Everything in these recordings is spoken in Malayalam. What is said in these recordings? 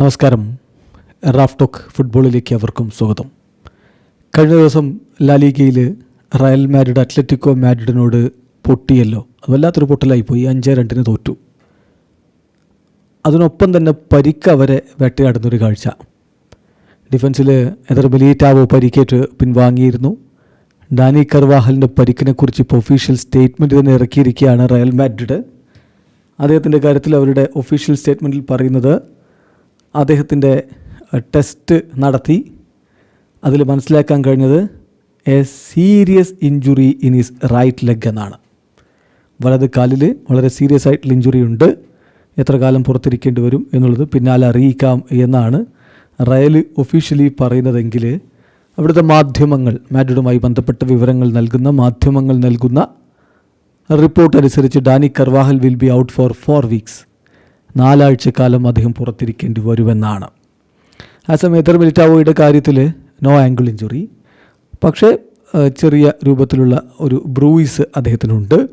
നമസ്കാരം. റാഫ് ടോക്ക് ഫുട്ബോളിലേക്ക് അവർക്കും സ്വാഗതം. കഴിഞ്ഞ ദിവസം ലാലിഗയിൽ റയൽ മാഡ്രിഡ് അത്ലറ്റിക്കോ മാഡ്രിഡിനോട് പൊട്ടിയല്ലോ. അത് വല്ലാത്തൊരു പൊട്ടലായിപ്പോയി അഞ്ച് രണ്ടിന് തോറ്റു. അതിനൊപ്പം തന്നെ പരിക്ക് അവരെ വേട്ടയാടുന്നൊരു കാഴ്ച. ഡിഫൻസിൽ എതിർ ബലീറ്റാവോ പരിക്കേറ്റ് പിൻവാങ്ങിയിരുന്നു. ഡാനി കർവാഹലിന്റെ പരിക്കിനെക്കുറിച്ച് ഇപ്പോൾ ഒഫീഷ്യൽ സ്റ്റേറ്റ്മെന്റ് തന്നെ ഇറക്കിയിരിക്കുകയാണ് റയൽ മാഡ്രിഡ്. അദ്ദേഹത്തിന്റെ കാര്യത്തിൽ അവരുടെ ഒഫീഷ്യൽ സ്റ്റേറ്റ്മെന്റിൽ പറയുന്നത് അദ്ദേഹത്തിന്റെ ടെസ്റ്റ് നടത്തി. അതിൽ മനസ്സിലാക്കാൻ കഴിഞ്ഞത് a serious injury in his right leg എന്നാണ്. വലത് കാലിൽ വളരെ സീരിയസ് ആയിട്ടുള്ള ഇഞ്ചുറി ഉണ്ട്. എത്ര കാലം പുറത്തിരിക്കേണ്ടി വരും എന്നുള്ളത് പിന്നാലെ അറിയിക്കാം എന്നാണ് റയൽ ഒഫീഷ്യലി പറയുന്നതെങ്കിൽ അവിടുത്തെ മാധ്യമങ്ങൾ മാഡ്രിഡുമായി ബന്ധപ്പെട്ട വിവരങ്ങൾ നൽകുന്ന മാധ്യമങ്ങൾ നൽകുന്ന റിപ്പോർട്ട് അനുസരിച്ച് Dani Carvajal will be out for four weeks നാലാഴ്ചക്കാലം അദ്ദേഹം പുറത്തിരിക്കേണ്ടി വരുമെന്നാണ്. ആ സമയത്ത് മിലിറ്റാവോയുടെ കാര്യത്തിൽ നോ ആംഗിൾ ഇഞ്ചുറി. പക്ഷേ ചെറിയ രൂപത്തിലുള്ള ഒരു ബ്രൂയിസ് അദ്ദേഹത്തിനുണ്ട്.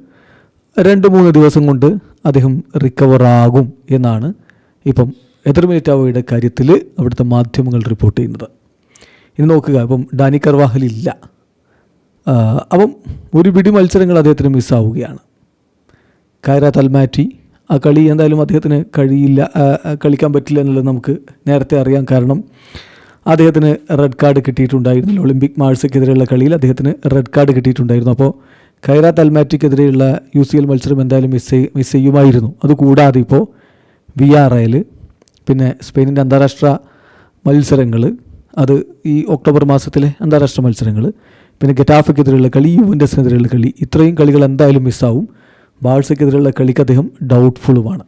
രണ്ട് മൂന്ന് ദിവസം കൊണ്ട് അദ്ദേഹം റിക്കവറാകും എന്നാണ് ഇപ്പം എതിർ മിലിറ്റാവോയുടെ കാര്യത്തിൽ അവിടുത്തെ മാധ്യമങ്ങൾ റിപ്പോർട്ട് ചെയ്യുന്നത്. ഇനി നോക്കുക ഇപ്പം ഡാനി കർവാഹൽ ഇല്ല. അപ്പം ഒരു പിടി മത്സരങ്ങൾ അദ്ദേഹത്തിന് മിസ്സാവുകയാണ് കൈറ തൽമാറ്റി ആ കളി എന്തായാലും അദ്ദേഹത്തിന് കഴിയില്ല കളിക്കാൻ പറ്റില്ല എന്നുള്ളത് നമുക്ക് നേരത്തെ അറിയാം. കാരണം അദ്ദേഹത്തിന് റെഡ് കാർഡ് കിട്ടിയിട്ടുണ്ടായിരുന്നില്ല ഒളിമ്പിക് മാഴ്സയ്ക്കെതിരെയുള്ള കളിയിൽ അദ്ദേഹത്തിന് റെഡ് കാർഡ് കിട്ടിയിട്ടുണ്ടായിരുന്നു. അപ്പോൾ കൈറ തൽമാറ്റിക്കെതിരെയുള്ള യു സി എൽ മത്സരം എന്തായാലും മിസ് മിസ് ചെയ്യുമായിരുന്നു. അതുകൂടാതെ ഇപ്പോൾ വി ആർ ഐയിൽ പിന്നെ സ്പെയിനിന്റെ അന്താരാഷ്ട്ര മത്സരങ്ങൾ അത് ഈ ഒക്ടോബർ മാസത്തിലെ അന്താരാഷ്ട്ര മത്സരങ്ങൾ പിന്നെ ഗെറ്റാഫയ്ക്കെതിരെയുള്ള കളി യുവൻഡസിനെതിരെയുള്ള കളി ഇത്രയും കളികൾ എന്തായാലും മിസ്സാവും ബാഴ്സയ്ക്കെതിരെയുള്ള കളിക്ക് അദ്ദേഹം ഡൗട്ട്ഫുള്ളുമാണ്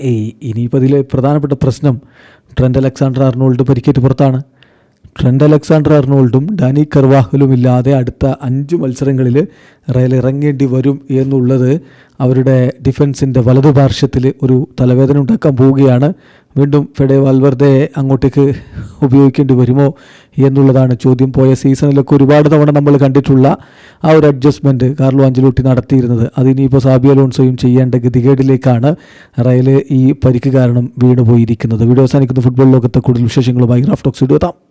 ഏയ് ഇനിയിപ്പോൾ ഇതിലെ പ്രധാനപ്പെട്ട പ്രശ്നം ട്രെൻഡ് അലക്സാണ്ടർ അർണോൾഡ് പരിക്കേറ്റ് പുറത്താണ്. ട്രെൻഡ് അലക്സാണ്ടർ അർണോൾഡും ഡാനി കർവാഹലും ഇല്ലാതെ അടുത്ത അഞ്ച് മത്സരങ്ങളിൽ റയൽ ഇറങ്ങേണ്ടി വരും എന്നുള്ളത് അവരുടെ ഡിഫൻസിന്റെ വലതുപാർശ്വത്തിൽ ഒരു തലവേദന ഉണ്ടാക്കാൻ പോവുകയാണ്. വീണ്ടും ഫെഡെ വാൽവർദെ അങ്ങോട്ടേക്ക് ഉപയോഗിക്കേണ്ടി വരുമോ എന്നുള്ളതാണ് ചോദ്യം. പോയ സീസണിലൊക്കെ ഒരുപാട് തവണ നമ്മൾ കണ്ടിട്ടുള്ള ആ ഒരു അഡ്ജസ്റ്റ്മെന്റ് കാർലോ അഞ്ചലൂട്ടി നടത്തിയിരുന്നത്. അതിനിപ്പോൾ സാബിയോ ലോൺസോയും ചെയ്യേണ്ട ഗതികേടിലേക്കാണ് റയൽ ഈ പരിക്ക് കാരണം വീണുപോയിരിക്കുന്നത്. വീഡിയോ അവസാനിക്കുന്ന. ഫുട്ബോൾ ലോകത്തെ കൂടുതൽ വിശേഷങ്ങളുമായി റാഫ്റ്റോക്സ് ഇടുവെത്താം